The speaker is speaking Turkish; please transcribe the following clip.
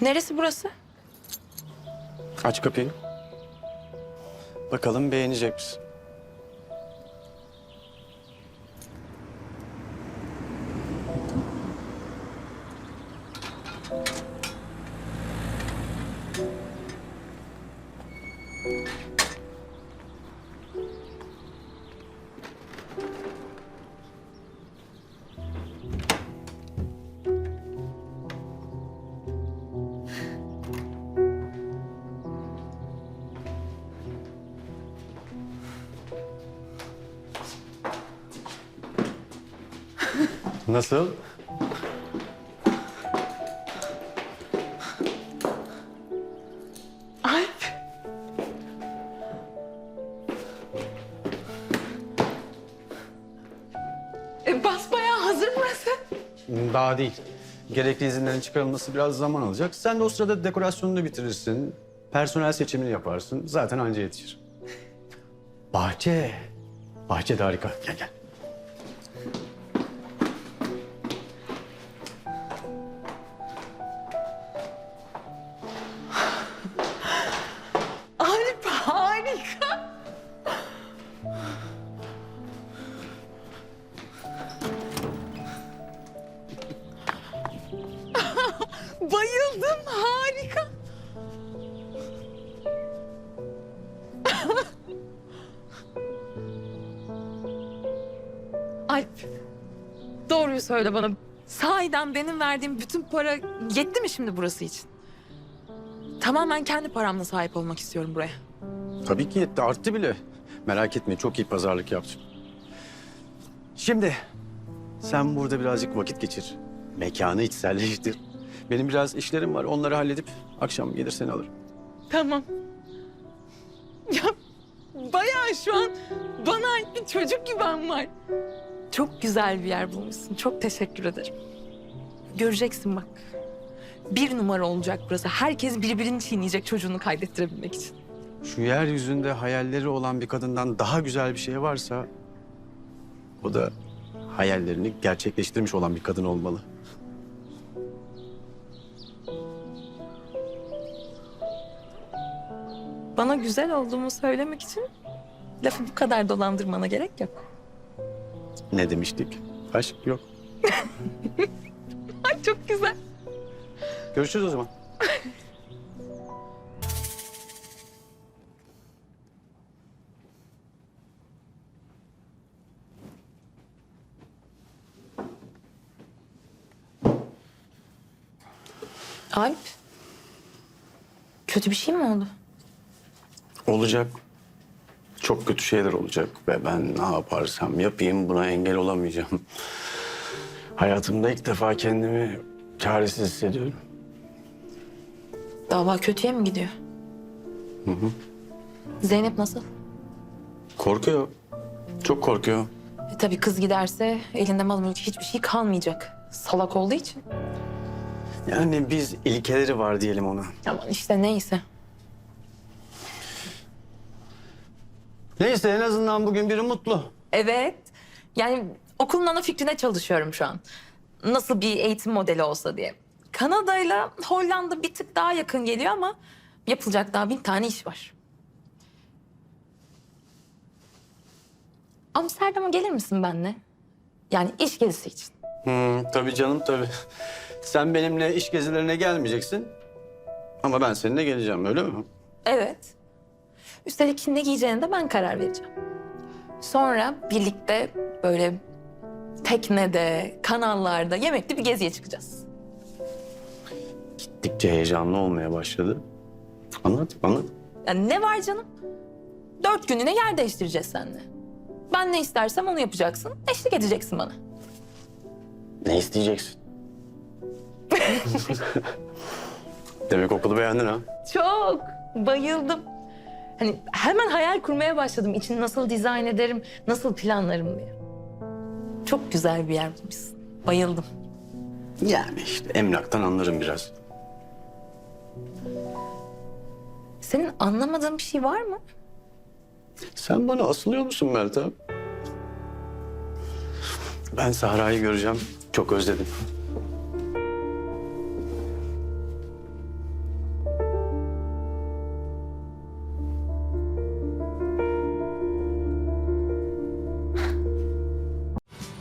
Neresi burası? Aç kapıyı. Bakalım beğenecek misin? Nasıl? Alp. E, basbayağı hazır burası. Daha değil. Gerekli izinlerin çıkarılması biraz zaman alacak. Sen de o sırada dekorasyonunu bitirirsin. Personel seçimini yaparsın. Zaten anca yetişir. Bahçe. Bahçe de harika. Gel gel. Bayıldım harika. Alp, doğruyu söyle bana. Sahiden benim verdiğim bütün para yetti mi şimdi burası için? Tamamen kendi paramla sahip olmak istiyorum buraya. Tabii ki yetti. Arttı bile. Merak etme. Çok iyi pazarlık yaptım. Şimdi sen burada birazcık vakit geçir. Mekanı içselleştir. Benim biraz işlerim var. Onları halledip akşam gelir seni alırım. Tamam. Ya bayağı şu an bana ait bir çocuk güven var. Çok güzel bir yer bulmuşsun. Çok teşekkür ederim. Göreceksin bak. Bir numara olacak burası. Herkes birbirini çiğneyecek çocuğunu kaydettirebilmek için. Şu yeryüzünde hayalleri olan bir kadından daha güzel bir şey varsa... ...o da hayallerini gerçekleştirmiş olan bir kadın olmalı. Bana güzel olduğumu söylemek için lafı bu kadar dolandırmana gerek yok. Ne demiştik? Aşk yok. Ay çok güzel. Görüşürüz o zaman. Alp. Kötü bir şey mi oldu? Olacak. Çok kötü şeyler olacak ve ben ne yaparsam yapayım buna engel olamayacağım. Hayatımda ilk defa kendimi çaresiz hissediyorum. Dava kötüye mi gidiyor? Zeynep nasıl? Korkuyor. Çok korkuyor. E, tabii kız giderse elinde mal mülk hiçbir şey kalmayacak. Salak olduğu için. Yani biz ilkeleri var diyelim ona. Aman işte neyse. Neyse en azından bugün biri mutlu. Evet. Yani okulun ana fikrine çalışıyorum şu an. Nasıl bir eğitim modeli olsa diye. Kanada'yla Hollanda bir tık daha yakın geliyor ama yapılacak daha bin tane iş var. Amsterdam'a gelir misin benimle? Yani iş gezisi için. Hmm, tabii canım tabii. Sen benimle iş gezilerine gelmeyeceksin. Ama ben seninle geleceğim öyle mi? Evet. Üstelik ne giyeceğine de ben karar vereceğim. Sonra birlikte böyle teknede, kanallarda, yemekli bir geziye çıkacağız. Gittikçe heyecanlı olmaya başladı. Anlat, anlat. Yani ne var canım? Dört gününe yer değiştireceğiz seninle. Ben ne istersem onu yapacaksın, eşlik edeceksin bana. Ne isteyeceksin? Demek okulu beğendin ha? Çok, bayıldım. Hani hemen hayal kurmaya başladım. İçini nasıl dizayn ederim, nasıl planlarım diye. Çok güzel bir yer bulmuşsun. Bayıldım. Yani işte emlaktan anlarım biraz. Senin anlamadığın bir şey var mı? Sen bana asılıyor musun Meltem? Ben Sahra'yı göreceğim. Çok özledim.